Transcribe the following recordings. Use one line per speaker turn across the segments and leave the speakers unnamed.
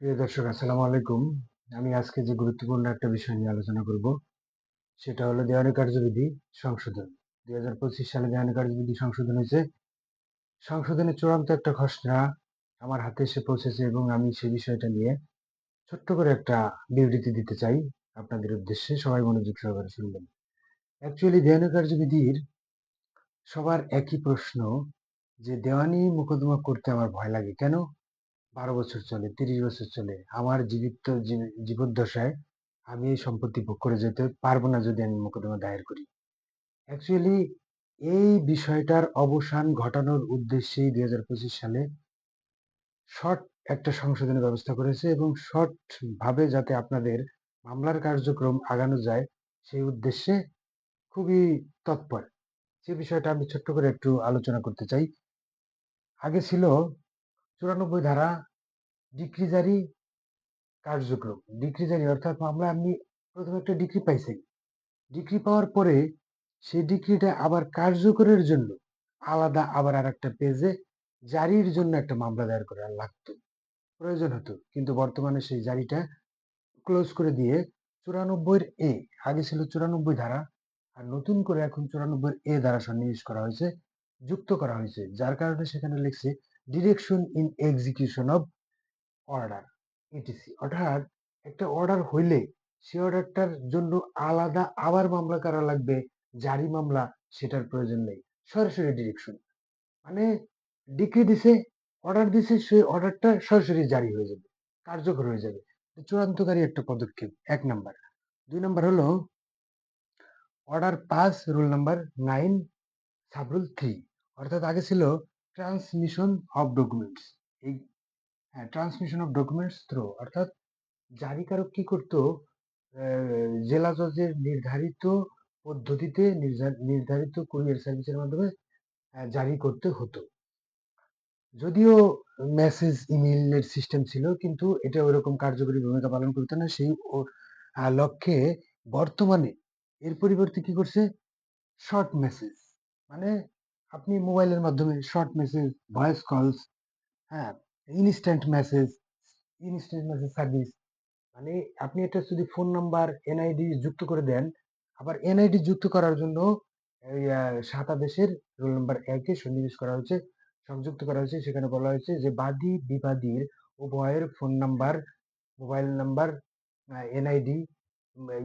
প্রিয় দর্শক, আসসালামু আলাইকুম। আমি আজকে যে গুরুত্বপূর্ণ একটা বিষয় নিয়ে আলোচনা করব, সেটা হলো দেওয়ানি কার্যবিধি সংশোধন। দুই হাজার পঁচিশ সালে দেওয়ানি কার্যবিধি সংশোধন হয়েছে। সংশোধনের চূড়ান্ত একটা খসড়া আমার হাতে এসে পৌঁছেছে এবং আমি সে বিষয়টা নিয়ে ছোট্ট করে একটা বিবৃতি দিতে চাই আপনাদের উদ্দেশ্যে। সবাই মনোযোগ সহকারে শুনবেন। অ্যাকচুয়ালি দেওয়ানি কার্যবিধির সবার একই প্রশ্ন যে, দেওয়ানি মোকদ্দমা করতে আমার ভয় লাগে কেন? বারো বছর চলে, তিরিশ বছর চলে, আমার জীবিত জীব- জীবদ্দশায় আমি এই সম্পত্তি ভোগ করে যেতে পারব না যদি আমি মোকদ্দমা দায়ের করি। অ্যাকচুয়ালি এই বিষয়টার অবসান ঘটানোর উদ্দেশ্যেই দুই হাজার পঁচিশ সালে শর্ট একটা সংশোধনের ব্যবস্থা করেছে এবং শর্ট ভাবে যাতে আপনাদের মামলার কার্যক্রম আগানো যায় সেই উদ্দেশ্যে খুবই তৎপর। সে বিষয়টা আমি ছোট্ট করে একটু আলোচনা করতে চাই। আগে ছিল চুরানব্বই ধারা ডিক্রি জারি কার্যক্রম। ডিক্রিজারি অর্থাৎ মামলা আপনি প্রথমে একটা ডিগ্রি পাইছেন ডিগ্রি পাওয়ার পরে সেই ডিগ্রিটা আবার কার্যকরের জন্য আলাদা আবার আর একটা পেজে জারির জন্য একটা মামলা দায়ের করা লাগতো। প্রয়োজন হতো। কিন্তু বর্তমানে সেই জারিটা ক্লোজ করে দিয়ে চুরানব্বই এ আগে ছিল চুরানব্বই ধারা, আর নতুন করে এখন চুরানব্বই এ ধারা সন্নিবেশ করা হয়েছে, যুক্ত করা হয়েছে। যার কারণে সেখানে লিখছে direction in execution of order ETC অর্থাৎ একটা অর্ডার হইলে সে অর্ডারটার জন্য আলাদা আবার মামলা করা লাগবে, জারি মামলা সেটার প্রয়োজন নেই, সরাসরি ডিরেকশন মানে ডিক্রি দিছে অর্ডার দিছে সেই অর্ডারটা সরাসরি জারি হয়ে যাবে, কার্যকর হয়ে যাবে। চূড়ান্তকারী একটা পদক্ষেপ, এক নাম্বার দুই নাম্বার হলো order pass rule number nine subrule three অর্থাৎ আগে ছিল ট্রান্সমিশন অফ ডকুমেন্টস এই হ্যাঁ ট্রান্সমিশন অফ ডকুমেন্টস থ্রু অর্থাৎ জারিকারক কি করত? জেলা জজের নির্ধারিত পদ্ধতিতে নির্ধারিত কুরিয়ার সার্ভিসের মাধ্যমে জারি করতে হতো। যদিও মেসেজ ইমেইলের সিস্টেম ছিল, কিন্তু এটা ওরকম কার্যকরী ভূমিকা পালন করতো না। সেই লক্ষ্যে বর্তমানে এর পরিবর্তে কি করছে? শর্ট মেসেজ মানে আপনি মোবাইলের মাধ্যমে শর্ট মেসেজ ভয়েস কলস হ্যাঁ instant message instant message service মানে আপনি এটা যদি ফোন নাম্বার এনআইডি যুক্ত করে দেন আবার এনআইডি যুক্ত করার জন্য এই আহ, সাত আদেশের রোল নাম্বার একে সন্নিবেশ করা হয়েছে সংযুক্ত করা হয়েছে সেখানে বলা হয়েছে যে বাদী বিবাদীর উভয়ের phone number mobile number NID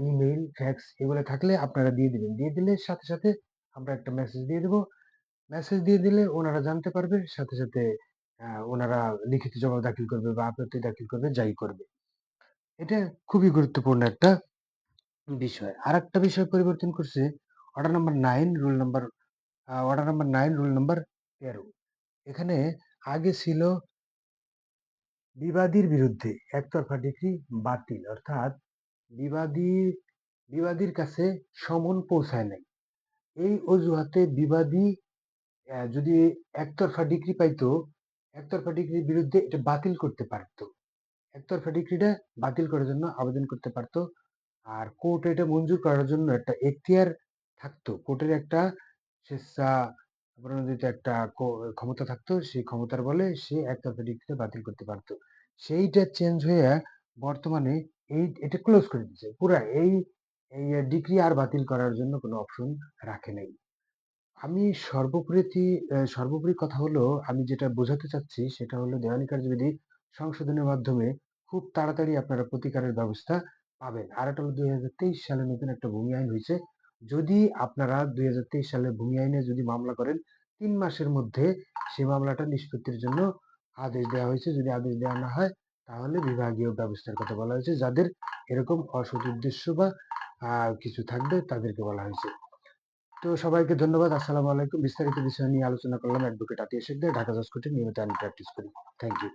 email fax এগুলো থাকলে আপনারা দিয়ে দিবেন। দিয়ে দিলে সাথে সাথে আমরা একটা মেসেজ দিয়ে দেবো। মেসেজ দিয়ে দিলে ওনারা জানতে পারবে সাথে সাথে ওনারা লিখিত জবাব দাখিল করবে বা আপত্তি দাখিল করবে, যাই করবে। এটা খুবই গুরুত্বপূর্ণ একটা বিষয়। আর একটা বিষয় পরিবর্তন করছে order number nine rule number order number nine rule number তেরো। এখানে আগে ছিল বিবাদীর বিরুদ্ধে একতরফা ডিগ্রি বাতিল, অর্থাৎ বিবাদী বিবাদীর কাছে সমন পৌঁছায় নাই। এই অজুহাতে বিবাদী যদি একতরফা ডিগ্রি পাইতো একতরফা ডিগ্রির বিরুদ্ধে এটা বাতিল করতে পারতো। একতরফা ডিগ্রিটা বাতিল করার জন্য আবেদন করতে পারতো। আর কোর্ট এটা মঞ্জুর করার জন্য একটা এখতিয়ার থাকতো। কোর্টের একটা স্বেচ্ছা প্রণোদিত একটা ক্ষমতা থাকতো। সেই ক্ষমতার বলে সে একতরফা ডিগ্রিটা বাতিল করতে পারতো। সেইটা চেঞ্জ হয়ে বর্তমানে এই, এটা ক্লোজ করে দিচ্ছে পুরা এই ডিগ্রি আর বাতিল করার জন্য কোনো অপশন রাখে নাই। আমি সর্বোপরি আহ, সর্বোপরি কথা হলো আমি যেটা বোঝাতে চাচ্ছি সেটা হলো দেওয়ানি কার্যবিধি সংশোধনের মাধ্যমে খুব তাড়াতাড়ি আপনারা প্রতিকারের ব্যবস্থা পাবেন। আর একটা হলো দুই হাজার তেইশ সালে নতুন একটা ভূমি আইন হয়েছে। যদি আপনারা দুই হাজার তেইশ সালে ভূমি আইনে যদি মামলা করেন তিন মাসের মধ্যে সে মামলাটা নিষ্পত্তির জন্য আদেশ দেওয়া হয়েছে। যদি আদেশ দেওয়া না হয় তাহলে বিভাগীয় ব্যবস্থার কথা বলা হয়েছে। যাদের এরকম অসৎ উদ্দেশ্য বা কিছু থাকবে তাদেরকে বলা হয়েছে। তো সবাইকে ধন্যবাদ। আসসালামু আলাইকুম। বিস্তারিত বিষয় নিয়ে আলোচনা করলাম অ্যাডভোকেট আতিয়া শেখদের ঢাকা জজ কোর্টে নিয়মিত আমি প্র্যাকটিস করি। Thank you